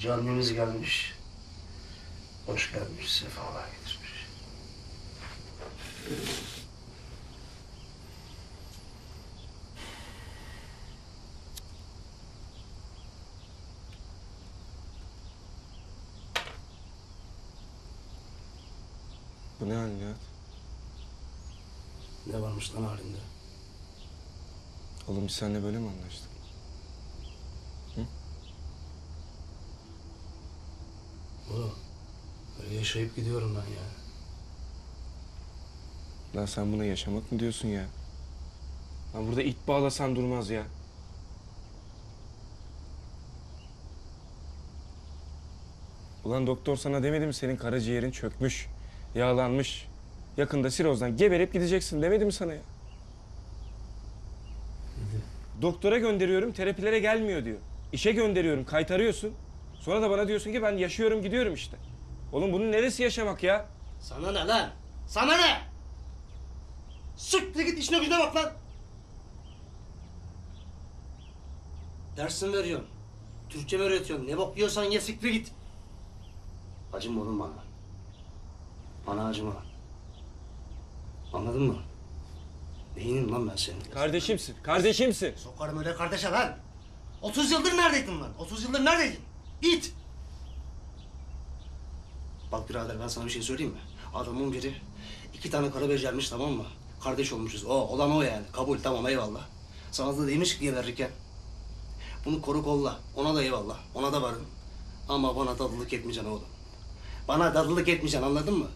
Cici annemiz gelmiş. Hoş gelmiş, sefalar getirmiş. Bu ne hal Nihat? Ne varmış lan halinde? Oğlum biz seninle böyle mi anlaştık? Oğlum, böyle yaşayıp gidiyorum ben ya. Lan sen buna yaşamak mı diyorsun ya? Lan burada it bağlasan durmaz ya. Ulan doktor sana demedi mi senin karaciğerin çökmüş, yağlanmış. Yakında sirozdan geberip gideceksin demedi mi sana ya? Doktora gönderiyorum terapilere gelmiyor diyor. İşe gönderiyorum kaytarıyorsun. Sonra da bana diyorsun ki ben yaşıyorum gidiyorum işte. Oğlum bunun neresi yaşamak ya? Sana ne lan? Sana ne? Siktir git işine gücüne bak lan. Dersin veriyorsun. Türkçe mi öğretiyorsun? Ne bok yiyorsan ye siktir git. Acıma oğlum bana. Bana acıma. Anladın mı? Neyinim lan ben senin? Kardeşimsin, kardeşimsin. Sokarım öyle kardeşe lan. 30 yıldır neredeydin lan? 30 yıldır neredeydin? İt! Bak birader ben sana bir şey söyleyeyim mi? Adamın biri iki tane kara becermiş tamam mı? Kardeş olmuşuz. O olan o yani. Kabul tamam eyvallah. Sana da demiş ki verirken. Bunu koru kolla. Ona da eyvallah. Ona da varım. Ama bana dadılık etmeyeceksin oğlum. Bana dadılık etmeyeceksin anladın mı?